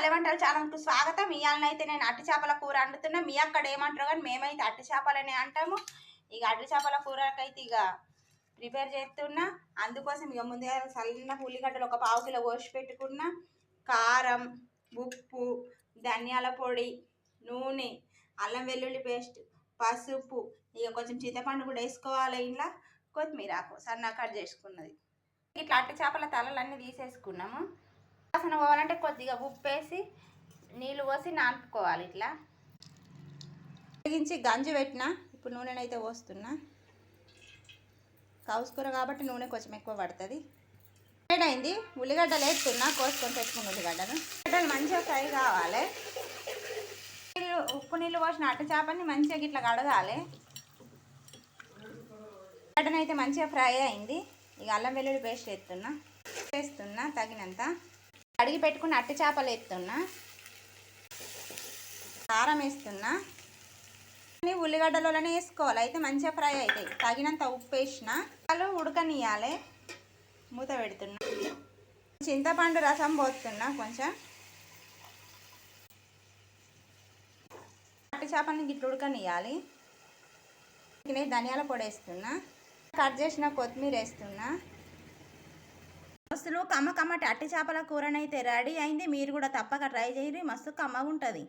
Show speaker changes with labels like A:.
A: పల్లె వంటల ఛానల్కు స్వాగతం. ఇవాళనైతే నేను అట్టి చేపల కూర వండుతున్నా మీ అక్కడ ఏమంటారు కానీ మేమైతే అట్టి చేపలనే అంటాము. ఇక అట్టి చేపల కూరకైతే ఇక ప్రిపేర్ చేస్తున్నా. అందుకోసం ఇక ముందుగా చల్లిన ఉల్లిగడ్డలు ఒక పావు కిలో కోసి పెట్టుకున్నా. కారం ఉప్పు ధనియాల పొడి నూనె అల్లం వెల్లుల్లి పేస్ట్ పసుపు ఇక కొంచెం చింతపండు కూడా వేసుకోవాలి ఇంట్లో. కొత్తిమీర ఆకు సన్నగా కట్ చేసుకున్నది. ఇట్లా అట్టి చేపల తలలన్నీ తీసేసుకున్నాము. వాసన పోవాలంటే కొద్దిగా ఉప్పు వేసి నీళ్ళు పోసి నానుకోవాలి ఇట్లా. వెలిగించి గంజి పెట్టిన ఇప్పుడు నూనెనైతే పోస్తున్నా. కౌసుకూర కాబట్టి నూనె కొంచెం ఎక్కువ పడుతుంది. అయింది. ఉల్లిగడ్డలు వేస్తున్నా కోసుకొని పెట్టుకున్న ఉల్లిగడ్డలు ఉల్లిగడ్డలు మంచిగా ఫ్రై కావాలి. నీళ్ళు ఉప్పు నీళ్ళు పోసిన అట్ట చేపని మంచిగా ఇట్లా కడగాలి. ఉల్లిగడ్డనైతే మంచిగా ఫ్రై అయింది. ఇక అల్లం వెల్లుల్లి పేస్ట్ వేస్తున్నా. వేస్తున్నా తగినంత. కడిగి పెట్టుకుని అట్టి చేపలు ఎత్తున్నా. కారం వేస్తున్నా. ఉల్లిగడ్డలోనే వేసుకోవాలి. అయితే మంచిగా ఫ్రై అవుతాయి. తగినంత ఉప్పు వేసిన. వాళ్ళు ఉడకనియాలి మూత పెడుతున్నా. చింతపండు రసం పోస్తున్నా కొంచెం. అట్టి చేపని గిట్ల ఉడకనియాలి నేను ధనియాల పొడి వేస్తున్నా. కట్ చేసిన కొత్తిమీర వేస్తున్నా. మస్తులు కమ్మ కమ్మ టట్టి చేపల కూరనైతే రెడీ అయింది. మీరు కూడా తప్పక ట్రై చేయరు. మస్తు కమ్మగా ఉంటుంది